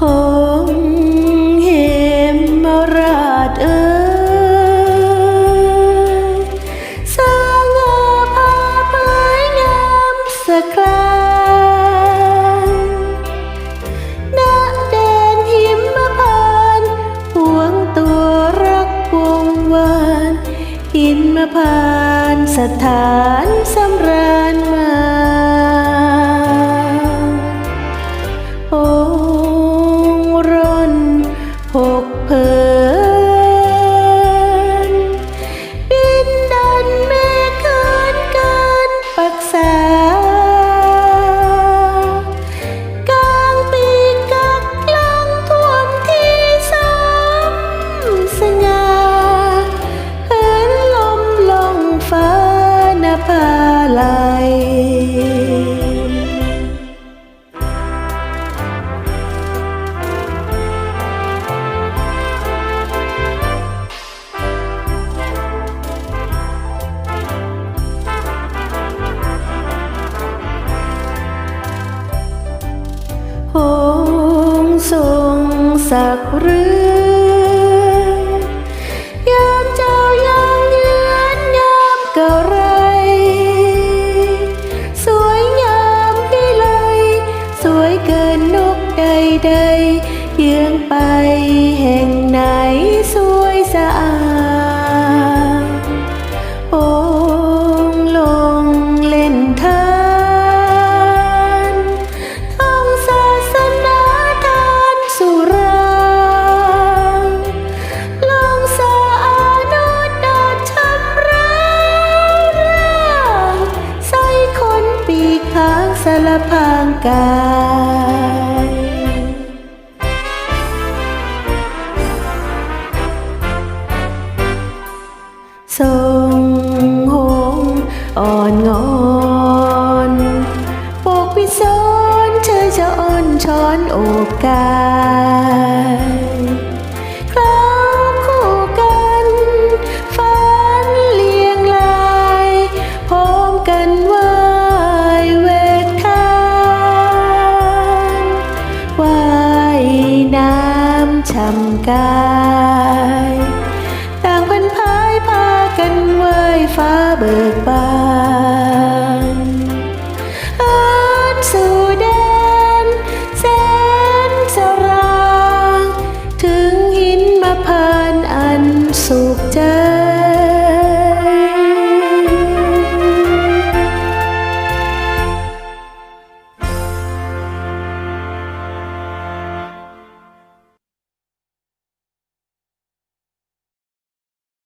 หงเหมราชเอ๋ยสง่าพาเผยงามสะครานณแดนหิมพานต์หวงตัวรักวงวานหินมพานสถานสำราญ สักเรืออยามเจ้ายามเยือนยามเก่าไร สวยงามพี่เลย สวยเกินนกใดใดเยืองไปาะพางกายทรงหงอ่อนงอนปกวิสนเธอจะอ่อนช้อนโอกาส กายต่างเพันพายพากันไหว้ฟ้าเบิกบาน